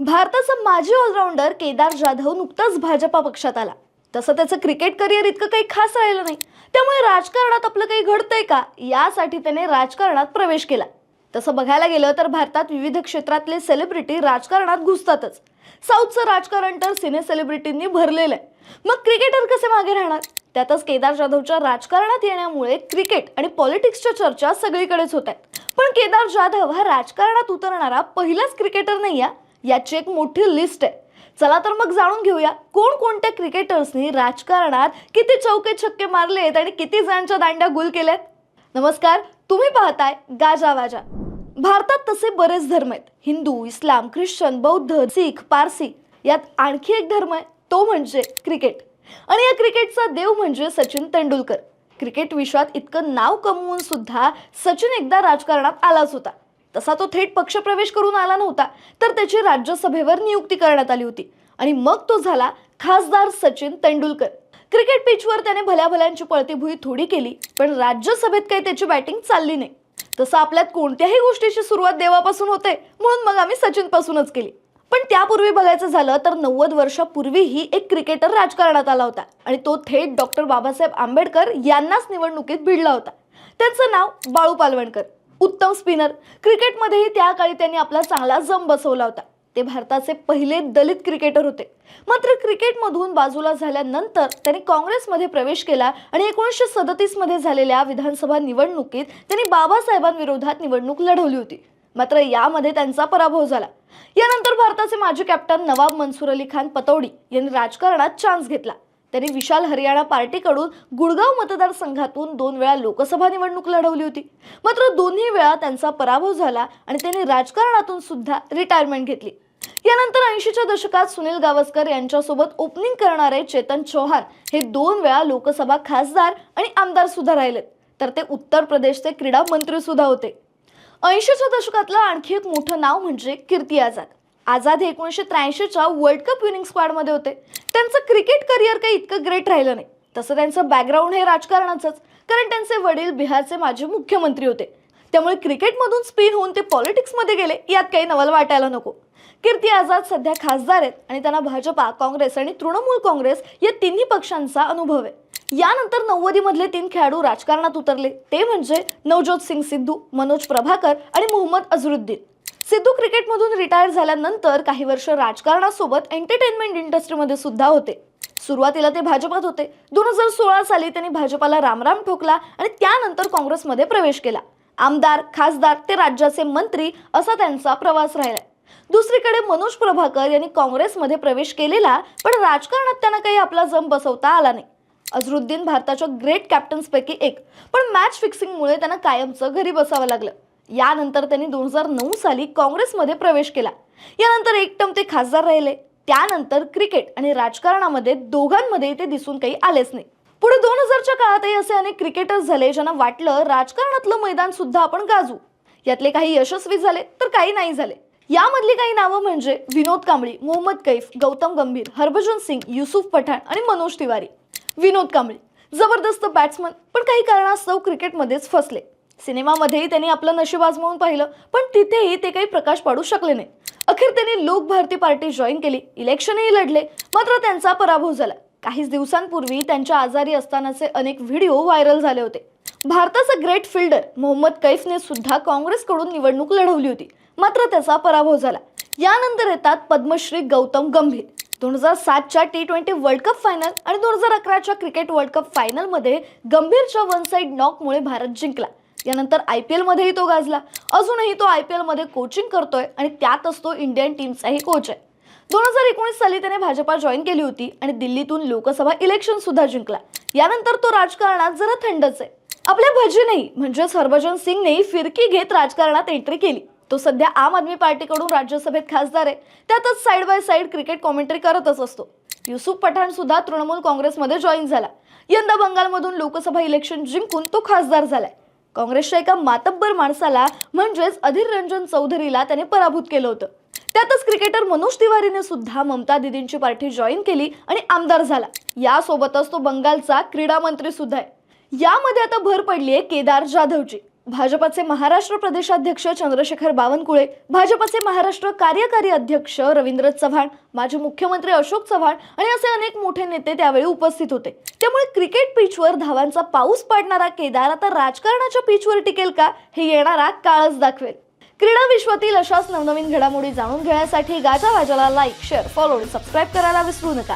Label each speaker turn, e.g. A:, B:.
A: भारताचा माजी ऑलराऊंडर केदार जाधव नुकताच भाजपा पक्षात आला. तसं त्याचं क्रिकेट करिअर इतकं काही खास राहिलं नाही. त्यामुळे राजकारणात आपलं काही घडतंय का? यासाठी त्याने राजकारणात प्रवेश केला. तसं बघायला गेलं तर भारतात विविध क्षेत्रातले सेलिब्रिटी राजकारणात घुसतातच. साऊथचं राजकारण तर सिने सेलिब्रिटींनी भरलेलं आहे. मग क्रिकेटर कसे मागे राहणार? त्यातच केदार जाधवच्या राजकारणात येण्यामुळे क्रिकेट आणि पॉलिटिक्सच्या चर्चा सगळीकडेच होत आहेत. पण केदार जाधव हा राजकारणात उतरणारा पहिलाच क्रिकेटर नाही आहे याची एक मोठी लिस्ट आहे. चला तर मग जाणून घेऊया कोण कोणत्या क्रिकेटर्सनी राजकारणात किती चौके छक्के मारलेत आणि किती जणांच्या दांड्या गुल केल्यात? नमस्कार तुम्ही पाहताय गाजा वाजा. भारतात तसे बरेच धर्म आहेत. हिंदू इस्लाम ख्रिश्चन बौद्ध सिख पारसी यात आणखी एक धर्म आहे तो म्हणजे क्रिकेट आणि या क्रिकेटचा देव म्हणजे सचिन तेंडुलकर. क्रिकेट विश्वात इतकं नाव कमवून सुद्धा सचिन एकदा राजकारणात आलाच होता. तसा तो थेट पक्षप्रवेश करून आला नव्हता तर त्याची राज्यसभेवर नियुक्ती करण्यात आली होती. आणि मग तो झाला खासदार सचिन तेंडुलकर. क्रिकेट पिचवर त्याने भल्या भल्यांची पळतीभुई थोडी केली पण राज्यसभेत काही त्याची बॅटिंग चालली नाही. तसं आपल्यात कोणत्याही गोष्टीची सुरुवात देवापासून होते म्हणून मग आम्ही सचिनपासूनच केली. पण त्यापूर्वी बघायचं झालं तर नव्वद वर्षापूर्वीही एक क्रिकेटर राजकारणात आला होता. आणि तो थेट डॉक्टर बाबासाहेब आंबेडकर यांनाच निवडणुकीत भिडला होता. त्यांचं नाव बाळू पालवणकर. उत्तम स्पिनर. क्रिकेटमध्येही त्या काळी त्यांनी आपला चांगला जम बसवला होता. ते भारताचे पहिले दलित क्रिकेटर होते. मात्र क्रिकेटमधून बाजूला झाल्यानंतर त्यांनी काँग्रेसमध्ये प्रवेश केला आणि एकोणीसशे सदतीसमध्ये झालेल्या विधानसभा निवडणुकीत त्यांनी बाबासाहेबांविरोधात निवडणूक लढवली होती. मात्र यामध्ये त्यांचा पराभव झाला. यानंतर भारताचे माजी कॅप्टन नवाब मनसूर अली खान पतौडी यांनी राजकारणात चान्स घेतला. त्यांनी विशाल हरियाणा पार्टीकडून गुडगाव मतदारसंघातून दोन वेळा लोकसभा निवडणूक लढवली होती. मात्र दोन्ही वेळा त्यांचा पराभव झाला आणि त्यांनी राजकारणातून सुद्धा रिटायरमेंट घेतली. यानंतर ऐंशीच्या दशकात सुनील गावस्कर यांच्यासोबत ओपनिंग करणारे चेतन चौहान हे दोन वेळा लोकसभा खासदार आणि आमदार सुद्धा राहिलेत. तर ते उत्तर प्रदेशचे क्रीडा मंत्री सुद्धा होते. ऐंशीच्या दशकातलं आणखी एक मोठं नाव म्हणजे कीर्ती आझाद. आझाद एकोणीसशे त्र्याऐंशीच्या वर्ल्ड कप विनिंग स्क्वॉडमध्ये होते. त्यांचं क्रिकेट करिअर काही इतकं ग्रेट राहिलं नाही. तसं त्यांचं बॅकग्राऊंड हे राजकारणाचंच. कारण त्यांचे वडील बिहारचे माजी मुख्यमंत्री होते. त्यामुळे क्रिकेटमधून स्पिन होऊन ते पॉलिटिक्समध्ये गेले यात काही नवल वाटायला नको. कीर्ती आझाद सध्या खासदार आहेत आणि त्यांना भाजपा काँग्रेस आणि तृणमूल काँग्रेस या तिन्ही पक्षांचा अनुभव आहे. यानंतर नव्वदीमधले तीन खेळाडू राजकारणात उतरले. ते म्हणजे नवज्योत सिंग सिद्धू मनोज प्रभाकर आणि मोहम्मद अझरुद्दीन. सिद्धू क्रिकेटमधून रिटायर झाल्यानंतर काही वर्ष राजकारणासोबत एंटरटेनमेंट इंडस्ट्रीमध्ये सुद्धा होते. सुरुवातीला ते भाजपात होते. दोन हजार सोळा साली त्यांनी भाजपाला रामराम ठोकला आणि त्यानंतर काँग्रेसमध्ये प्रवेश केला. आमदार खासदार ते राज्याचे मंत्री असा त्यांचा प्रवास राहिला दुसरीकडे मनोज प्रभाकर यांनी काँग्रेसमध्ये प्रवेश केलेला पण राजकारणात त्यांना काही आपला जम बसवता आला नाही. अझरुद्दीन भारताच्या ग्रेट कॅप्टन्सपैकी एक. पण मॅच फिक्सिंगमुळे त्यांना कायमचं घरी बसावं लागलं. यानंतर त्यांनी दोन हजार नऊ साली काँग्रेसमध्ये प्रवेश केला. यानंतर एक टर्म ते खासदार राहिले. त्यानंतर क्रिकेट आणि राजकारणामध्ये दोघांमध्ये ते दिसून काही आलेच नाही. पुढे दोन हजारच्या काळातही असे अनेक क्रिकेटर्स झाले ज्यांना वाटलं राजकारणातलं मैदान सुद्धा आपण गाजू. यातले काही यशस्वी झाले तर काही नाही झाले. यामधली काही नावं म्हणजे विनोद कांबळी मोहम्मद कैफ गौतम गंभीर हरभजन सिंग युसुफ पठाण आणि मनोज तिवारी. विनोद कांबळी जबरदस्त बॅट्समन पण काही कारणास्तव क्रिकेटमध्येच फसले. सिनेमामध्येही त्यांनी आपलं नशीब आजमावून पाहिलं पण तिथेही ते काही प्रकाश पाडू शकले नाही. अखेर त्यांनी लोक भारती पार्टी जॉईन केली. इलेक्शनही लढले. मात्र त्यांचा पराभव झाला. काहीच दिवसांपूर्वी त्यांच्या आजारी असतानाचे अनेक व्हिडिओ व्हायरल झाले होते. भारताचा ग्रेट फिल्डर मोहम्मद कैफने सुद्धा काँग्रेसकडून निवडणूक लढवली होती. मात्र त्याचा पराभव झाला. यानंतर येतात पद्मश्री गौतम गंभीर. दोन हजार सातच्या T twenty world cup final आणि दोन हजार अकराच्या क्रिकेट वर्ल्ड कप फायनलमध्ये गंभीरच्या वन साईड नॉकमुळे भारत जिंकला. यानंतर आय पी एलमध्येही तो गाजला. अजूनही तो आय पी एलमध्ये कोचिंग करतोय आणि त्यातच तो इंडियन टीमचाही कोच आहे. दोन हजार एकोणीस साली त्याने भाजपा जॉईन केली होती आणि दिल्लीतून लोकसभा इलेक्शन सुद्धा जिंकला. यानंतर तो राजकारणात जरा थंडच आहे. आपल्या भजनही म्हणजेच हरभजन सिंगने फिरकी घेत राजकारणात एंट्री केली. तो सध्या आम आदमी पार्टीकडून राज्यसभेत खासदार आहे. त्यातच side by side cricket commentary करतच असतो. युसुफ पठाण सुद्धा तृणमूल काँग्रेसमध्ये जॉईन झाला. यंदा बंगालमधून लोकसभा इलेक्शन जिंकून तो खासदार झालाय. काँग्रेसच्या एका मातब्बर माणसाला म्हणजेच अधीर रंजन चौधरीला त्याने पराभूत केलं होतं. त्यातच क्रिकेटर मनोज तिवारीने सुद्धा ममता दिदींची पार्टी जॉईन केली आणि आमदार झाला. यासोबतच तो बंगालचा क्रीडा मंत्री सुद्धा आहे. यामध्ये आता भर पडली आहे केदार जाधवची. भाजपाचे महाराष्ट्र प्रदेशाध्यक्ष चंद्रशेखर बावनकुळे भाजपाचे महाराष्ट्र कार्यकारी अध्यक्ष रवींद्र चव्हाण माजी मुख्यमंत्री अशोक चव्हाण आणि असे अनेक मोठे नेते त्यावेळी उपस्थित होते. त्यामुळे क्रिकेट पिचवर धावांचा पाऊस पाडणारा केदार आता राजकारणाच्या पिचवर टिकेल का हे येणारा काळच दाखवेल. क्रीडा विश्वातील अशाच नवनवीन घडामोडी जाणून घेण्यासाठी गाजा वाजाला लाईक शेअर फॉलो आणि सबस्क्राईब करायला विसरू नका.